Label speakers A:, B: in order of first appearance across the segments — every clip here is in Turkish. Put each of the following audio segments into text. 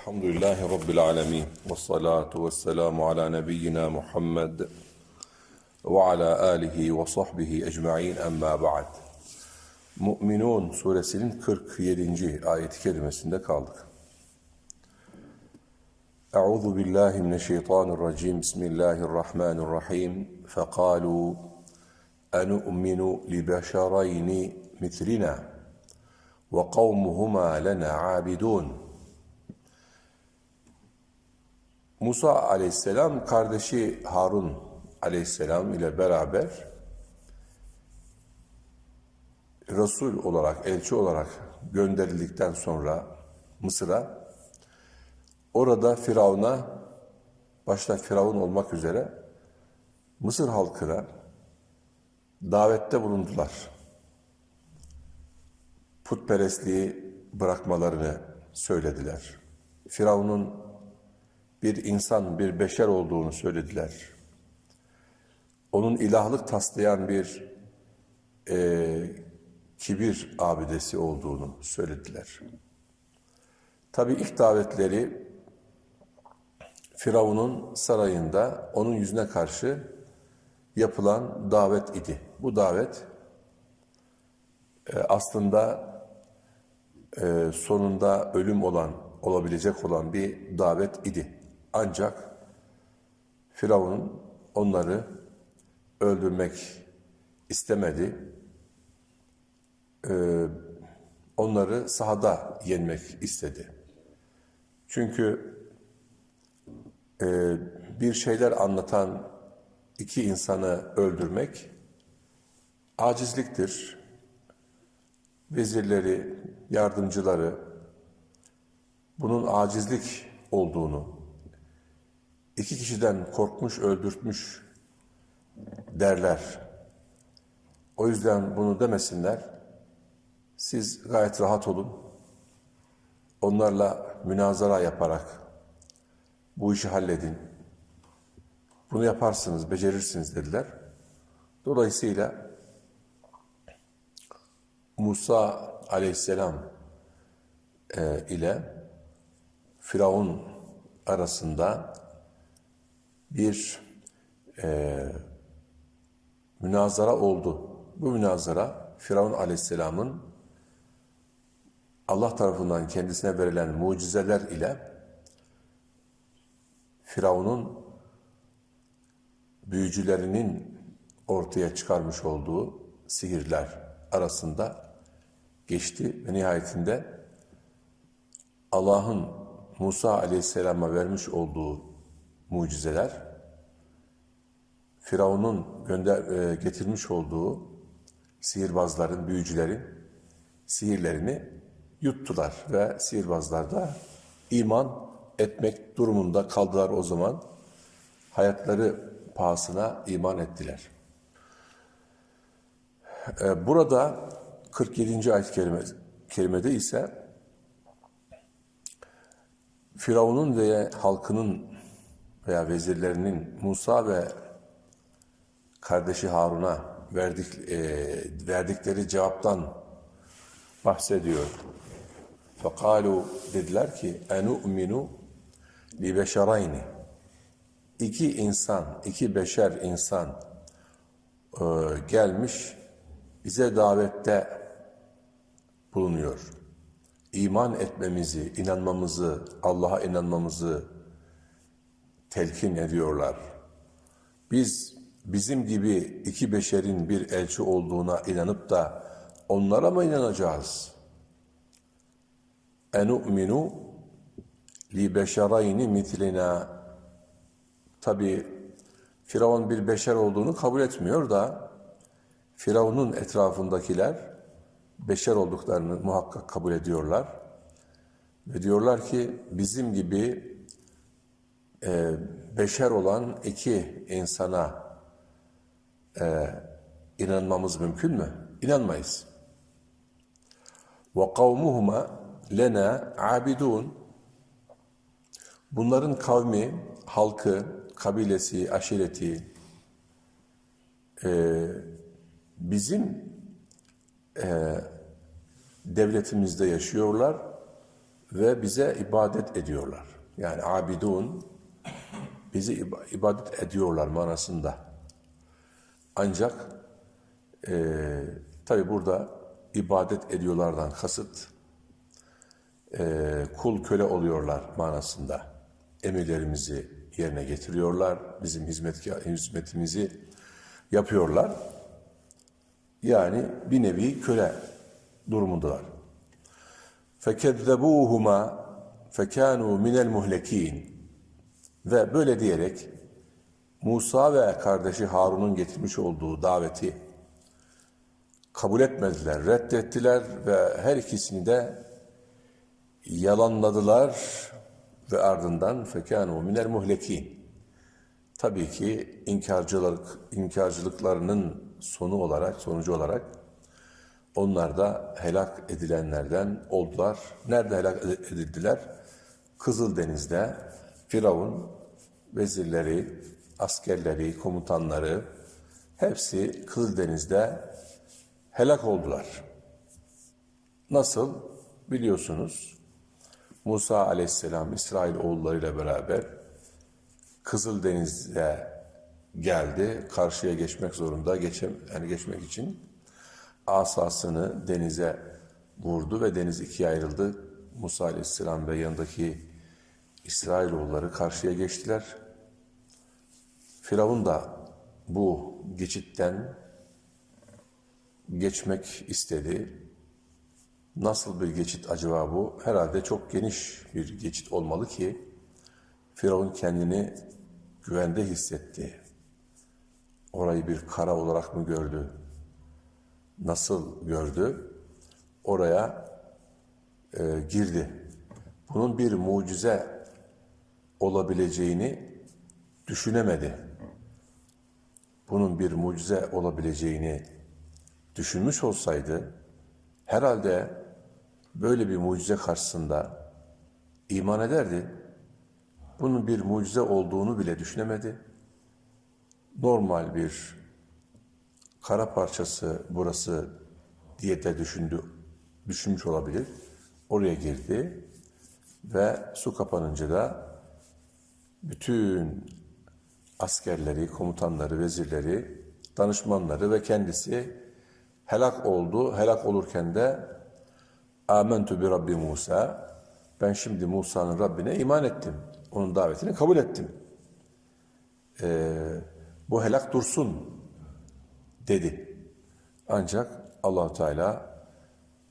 A: Elhamdülillahi Rabbil alemin. Ve salatu ve selamu ala nebiyyina Muhammed ve ala alihi ve sahbihi ecma'in emma ba'd. Mu'minun suresinin 47. ayet-i kerimesinde kaldık. Euzu billahi mineşşeytanirracim. Bismillahirrahmanirrahim. Fekalu enu'minu li beşereyni mitlina ve kavmuhuma lena abidun. Musa aleyhisselam kardeşi Harun aleyhisselam ile beraber Resul olarak, elçi olarak gönderildikten sonra Mısır'a orada Firavun'a başta Firavun olmak üzere Mısır halkına davette bulundular. Putperestliği bırakmalarını söylediler. Firavun'un bir insan, bir beşer olduğunu söylediler. Onun ilahlık taslayan bir e, kibir abidesi olduğunu söylediler. Tabi ilk davetleri Firavun'un sarayında onun yüzüne karşı yapılan davet idi. Bu davet e, aslında e, sonunda ölüm olan, olabilecek olan bir davet idi. Ancak Firavun onları öldürmek istemedi. Ee, onları sahada yenmek istedi. Çünkü e, bir şeyler anlatan iki insanı öldürmek acizliktir. Vezirleri, yardımcıları bunun acizlik olduğunu, iki kişiden korkmuş, öldürtmüş derler. O yüzden bunu demesinler. Siz gayet rahat olun. Onlarla münazara yaparak bu işi halledin. Bunu yaparsınız, becerirsiniz dediler. Dolayısıyla Musa aleyhisselam e, ile Firavun arasında bir e, münazara oldu. Bu münazara Firavun aleyhisselamın Allah tarafından kendisine verilen mucizeler ile Firavun'un büyücülerinin ortaya çıkarmış olduğu sihirler arasında geçti ve nihayetinde Allah'ın Musa aleyhisselama vermiş olduğu mucizeler, Firavun'un gönder e, getirmiş olduğu sihirbazların, büyücülerin sihirlerini yuttular ve sihirbazlar da iman etmek durumunda kaldılar o zaman. Hayatları pahasına iman ettiler. E, burada 47. ayet kerime, kerimede ise Firavun'un ve halkının veya vezirlerinin Musa ve kardeşi Harun'a verdik, e, verdikleri cevaptan bahsediyor. Fekalu dediler ki enu'minu li beşerayni iki insan, iki beşer insan e, gelmiş bize davette bulunuyor. İman etmemizi, inanmamızı, Allah'a inanmamızı telkin ediyorlar. Biz bizim gibi iki beşerin bir elçi olduğuna inanıp da onlara mı inanacağız? Enu'minu li beşerayni mitlina Tabi Firavun bir beşer olduğunu kabul etmiyor da Firavun'un etrafındakiler beşer olduklarını muhakkak kabul ediyorlar. Ve diyorlar ki bizim gibi e, beşer olan iki insana e, inanmamız mümkün mü? İnanmayız. Kavmuhuma lena abidun. Bunların kavmi, halkı, kabilesi, aşireti e, bizim e, devletimizde yaşıyorlar ve bize ibadet ediyorlar. Yani abidun bizi iba- ibadet ediyorlar manasında. Ancak eee tabi burada ibadet ediyorlardan kasıt eee, kul köle oluyorlar manasında. Emirlerimizi yerine getiriyorlar. Bizim hizmet, hizmetimizi yapıyorlar. Yani bir nevi köle durumundalar. فَكَذَّبُوهُمَا فَكَانُوا مِنَ الْمُهْلَك۪ينَ ve böyle diyerek Musa ve kardeşi Harun'un getirmiş olduğu daveti kabul etmediler, reddettiler ve her ikisini de yalanladılar ve ardından fekânû minel muhlekîn. Tabii ki inkarcılık, inkarcılıklarının sonu olarak, sonucu olarak onlar da helak edilenlerden oldular. Nerede helak edildiler? Kızıldeniz'de Firavun vezirleri, askerleri, komutanları hepsi Kızıldeniz'de helak oldular. Nasıl? Biliyorsunuz Musa aleyhisselam İsrail oğullarıyla beraber Kızıldeniz'e geldi. Karşıya geçmek zorunda. Geçem, yani geçmek için asasını denize vurdu ve deniz ikiye ayrıldı. Musa aleyhisselam ve yanındaki İsrailoğulları karşıya geçtiler. Firavun da bu geçitten geçmek istedi. Nasıl bir geçit acaba bu? Herhalde çok geniş bir geçit olmalı ki Firavun kendini güvende hissetti. Orayı bir kara olarak mı gördü? Nasıl gördü? Oraya e, girdi. Bunun bir mucize olabileceğini düşünemedi. Bunun bir mucize olabileceğini düşünmüş olsaydı herhalde böyle bir mucize karşısında iman ederdi. Bunun bir mucize olduğunu bile düşünemedi. Normal bir kara parçası burası diye de düşündü, düşünmüş olabilir. Oraya girdi ve su kapanınca da bütün askerleri, komutanları, vezirleri, danışmanları ve kendisi helak oldu. Helak olurken de Amentu bi Rabbi Musa. Ben şimdi Musa'nın Rabbine iman ettim. Onun davetini kabul ettim. Ee, bu helak dursun dedi. Ancak allah Teala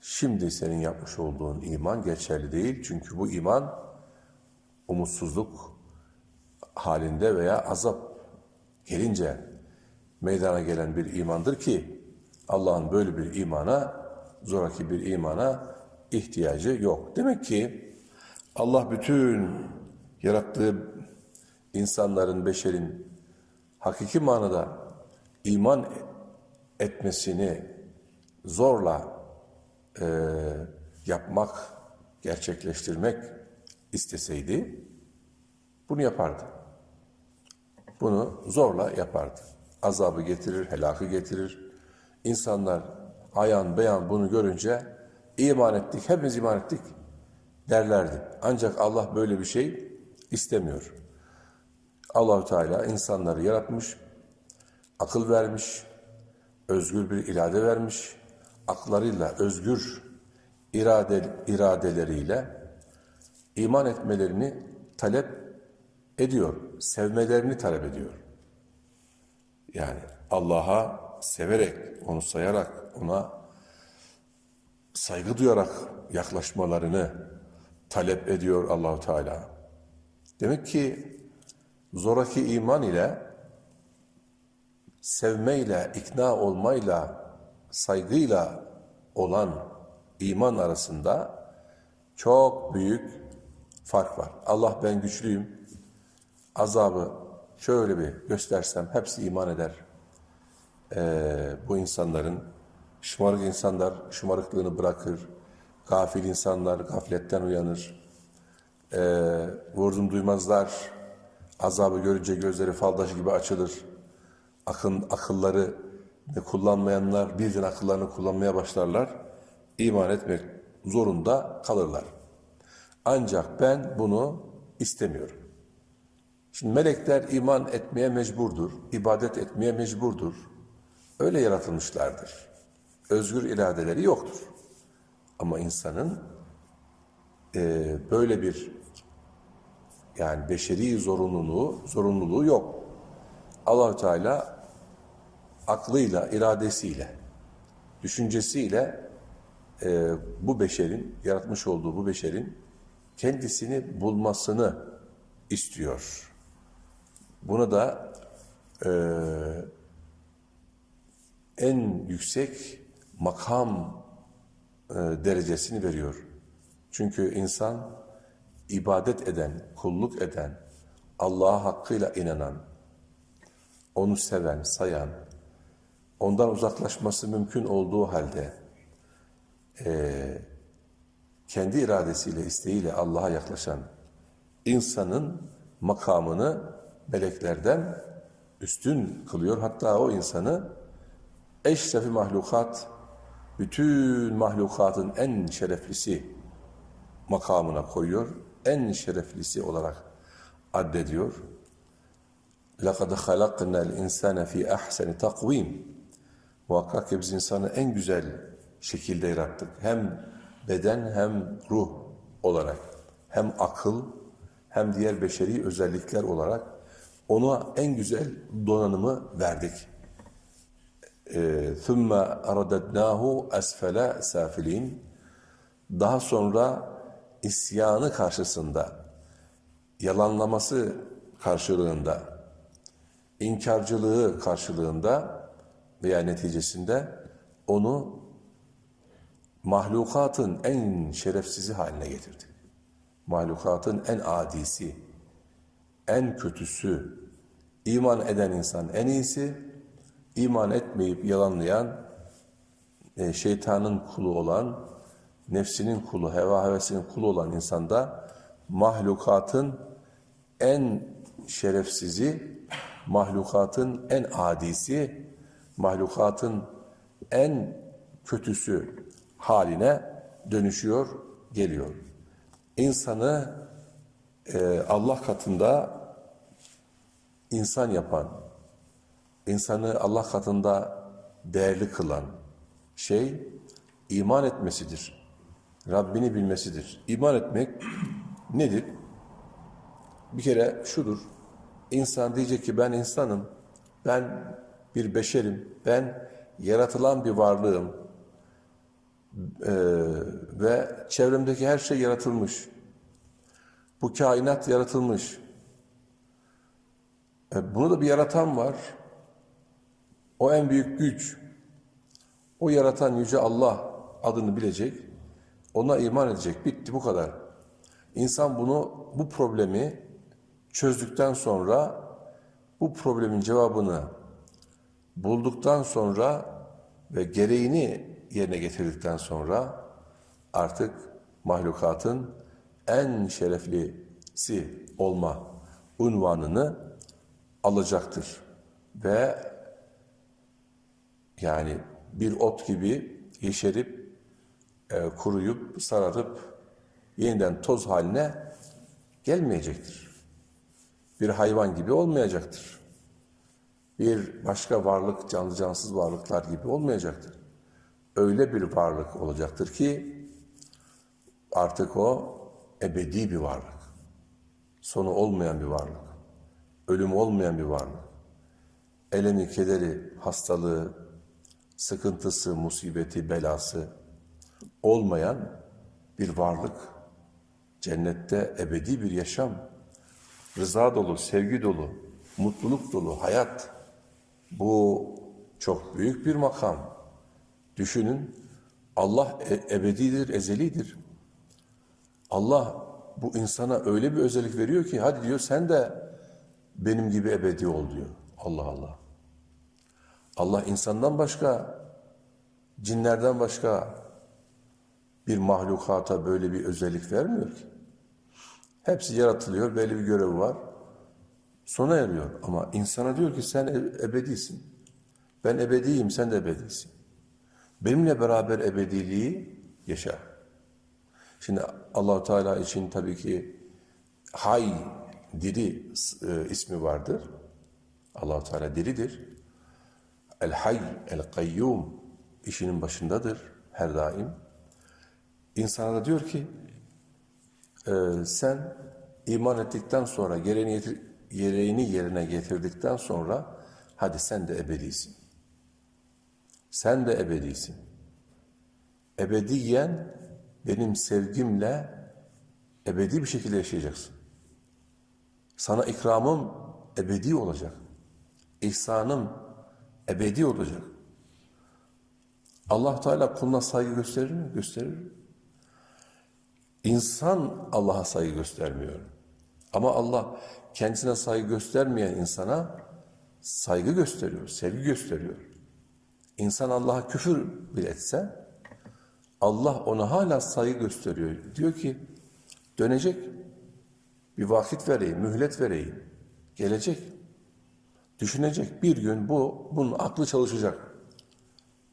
A: şimdi senin yapmış olduğun iman geçerli değil. Çünkü bu iman umutsuzluk halinde veya azap gelince meydana gelen bir imandır ki Allah'ın böyle bir imana, zoraki bir imana ihtiyacı yok. Demek ki Allah bütün yarattığı insanların, beşerin hakiki manada iman etmesini zorla e, yapmak, gerçekleştirmek isteseydi bunu yapardı. Bunu zorla yapardı. Azabı getirir, helakı getirir. İnsanlar ayan beyan bunu görünce iman ettik, hepimiz iman ettik derlerdi. Ancak Allah böyle bir şey istemiyor. Allahu Teala insanları yaratmış, akıl vermiş, özgür bir irade vermiş, aklarıyla, özgür irade, iradeleriyle iman etmelerini talep ediyor, sevmelerini talep ediyor. Yani Allah'a severek, onu sayarak, ona saygı duyarak yaklaşmalarını talep ediyor Allahu Teala. Demek ki zoraki iman ile sevmeyle, ikna olmayla, saygıyla olan iman arasında çok büyük fark var. Allah ben güçlüyüm, azabı şöyle bir göstersem hepsi iman eder. Ee, bu insanların, şımarık insanlar şımarıklığını bırakır, gafil insanlar gafletten uyanır, ee, vurdum duymazlar, azabı görünce gözleri fal taşı gibi açılır, akın akılları kullanmayanlar birden akıllarını kullanmaya başlarlar, iman etmek zorunda kalırlar. Ancak ben bunu istemiyorum. Şimdi melekler iman etmeye mecburdur, ibadet etmeye mecburdur. Öyle yaratılmışlardır. Özgür iradeleri yoktur. Ama insanın e, böyle bir yani beşeri zorunluluğu zorunluluğu yok. Allahü Teala aklıyla, iradesiyle, düşüncesiyle e, bu beşerin, yaratmış olduğu bu beşerin kendisini bulmasını istiyor. Bunu da e, en yüksek makam e, derecesini veriyor. Çünkü insan ibadet eden, kulluk eden, Allah'a hakkıyla inanan, onu seven, sayan, ondan uzaklaşması mümkün olduğu halde e, kendi iradesiyle, isteğiyle Allah'a yaklaşan insanın makamını meleklerden üstün kılıyor. Hatta o insanı eşrefi mahlukat, bütün mahlukatın en şereflisi makamına koyuyor. En şereflisi olarak addediyor. لَقَدْ خَلَقْنَا الْاِنْسَانَ ف۪ي اَحْسَنِ تَقْو۪يمٍ Muhakkak ki biz insanı en güzel şekilde yarattık. Hem beden hem ruh olarak. Hem akıl hem diğer beşeri özellikler olarak ona en güzel donanımı verdik. ثُمَّ اَرَدَدْنَاهُ أَسْفَلَ سَافِل۪ينَ Daha sonra isyanı karşısında, yalanlaması karşılığında, inkarcılığı karşılığında veya neticesinde onu mahlukatın en şerefsizi haline getirdi. Mahlukatın en adisi, en kötüsü, iman eden insan en iyisi, iman etmeyip yalanlayan, e, şeytanın kulu olan, nefsinin kulu, heva hevesinin kulu olan insanda mahlukatın en şerefsizi, mahlukatın en adisi, mahlukatın en kötüsü haline dönüşüyor, geliyor. İnsanı e, Allah katında insan yapan, insanı Allah katında değerli kılan şey iman etmesidir. Rabbini bilmesidir. İman etmek nedir? Bir kere şudur. İnsan diyecek ki ben insanım, ben bir beşerim, ben yaratılan bir varlığım Ee, ve çevremdeki her şey yaratılmış. Bu kainat yaratılmış. E, bunu da bir yaratan var. O en büyük güç. O yaratan Yüce Allah adını bilecek. Ona iman edecek. Bitti bu kadar. İnsan bunu, bu problemi çözdükten sonra bu problemin cevabını bulduktan sonra ve gereğini yerine getirdikten sonra artık mahlukatın en şereflisi olma unvanını alacaktır. Ve yani bir ot gibi yeşerip, e, kuruyup, sararıp yeniden toz haline gelmeyecektir. Bir hayvan gibi olmayacaktır. Bir başka varlık, canlı cansız varlıklar gibi olmayacaktır. Öyle bir varlık olacaktır ki artık o ebedi bir varlık. Sonu olmayan bir varlık. Ölüm olmayan bir varlık. Elemi, kederi, hastalığı, sıkıntısı, musibeti, belası olmayan bir varlık. Cennette ebedi bir yaşam, rıza dolu, sevgi dolu, mutluluk dolu hayat. Bu çok büyük bir makam. Düşünün, Allah e- ebedidir, ezelidir. Allah bu insana öyle bir özellik veriyor ki, hadi diyor sen de benim gibi ebedi ol diyor. Allah Allah. Allah insandan başka, cinlerden başka bir mahlukata böyle bir özellik vermiyor ki. Hepsi yaratılıyor, belli bir görevi var. Sona eriyor ama insana diyor ki sen e- ebedisin. Ben ebediyim, sen de ebedisin. Benimle beraber ebediliği yaşa. Şimdi Allahu Teala için tabii ki hay, diri e, ismi vardır. Allahu Teala diridir. El hay, el kayyum işinin başındadır her daim. İnsana da diyor ki e, sen iman ettikten sonra gereğini, gereğini yerine getirdikten sonra hadi sen de ebedisin. Sen de ebedisin. Ebediyen benim sevgimle ebedi bir şekilde yaşayacaksın. Sana ikramım ebedi olacak. İhsanım ebedi olacak. Allah Teala kuluna saygı gösterir mi? Gösterir. İnsan Allah'a saygı göstermiyor. Ama Allah kendisine saygı göstermeyen insana saygı gösteriyor, sevgi gösteriyor. İnsan Allah'a küfür bile etse Allah ona hala saygı gösteriyor. Diyor ki dönecek, bir vakit vereyim, mühlet vereyim. Gelecek, düşünecek. Bir gün bu, bunun aklı çalışacak.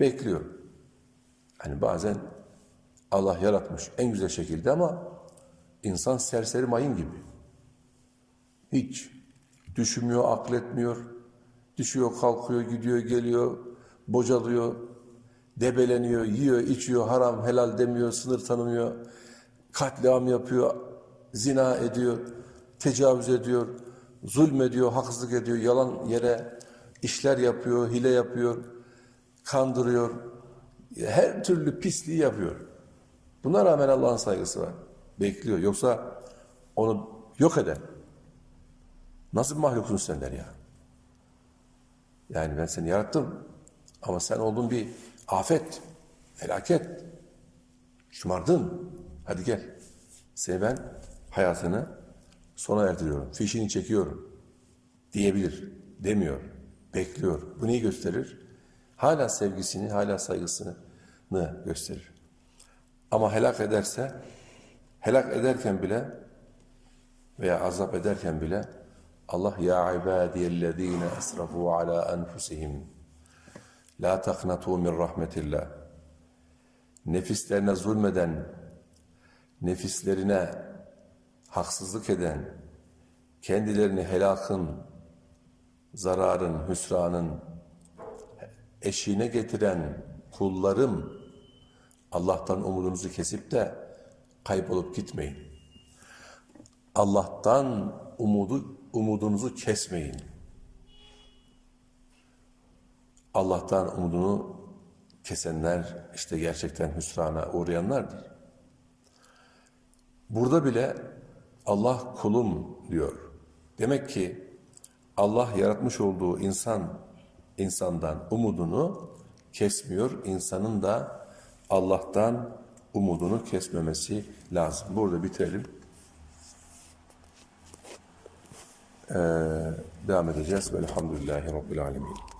A: Bekliyor. Hani bazen Allah yaratmış en güzel şekilde ama insan serseri mayın gibi. Hiç düşünmüyor, akletmiyor. Düşüyor, kalkıyor, gidiyor, geliyor, bocalıyor, debeleniyor, yiyor, içiyor, haram, helal demiyor, sınır tanımıyor. Katliam yapıyor, zina ediyor, tecavüz ediyor, zulmediyor, haksızlık ediyor, yalan yere işler yapıyor, hile yapıyor, kandırıyor. Her türlü pisliği yapıyor. Buna rağmen Allah'ın saygısı var. Bekliyor. Yoksa onu yok eder. Nasıl bir mahluksun sen der ya. Yani ben seni yarattım. Ama sen oldun bir afet, felaket. Şımardın. Hadi gel. Seni ben hayatını sona erdiriyorum. Fişini çekiyorum. Diyebilir. Demiyor. Bekliyor. Bu neyi gösterir? Hala sevgisini, hala saygısını gösterir. Ama helak ederse, helak ederken bile veya azap ederken bile Allah ya ibadiyellezine esrafu ala enfusihim la taknatu min rahmetillah nefislerine zulmeden nefislerine haksızlık eden kendilerini helakın zararın, hüsranın eşiğine getiren kullarım Allah'tan umudunuzu kesip de kaybolup gitmeyin. Allah'tan umudu umudunuzu kesmeyin. Allah'tan umudunu kesenler işte gerçekten hüsrana uğrayanlardır. Burada bile Allah kulum diyor. Demek ki Allah yaratmış olduğu insan insandan umudunu kesmiyor. İnsanın da Allah'tan umudunu kesmemesi lazım. Burada bitirelim. Ee, devam edeceğiz. Velhamdülillahi Rabbil Alemin.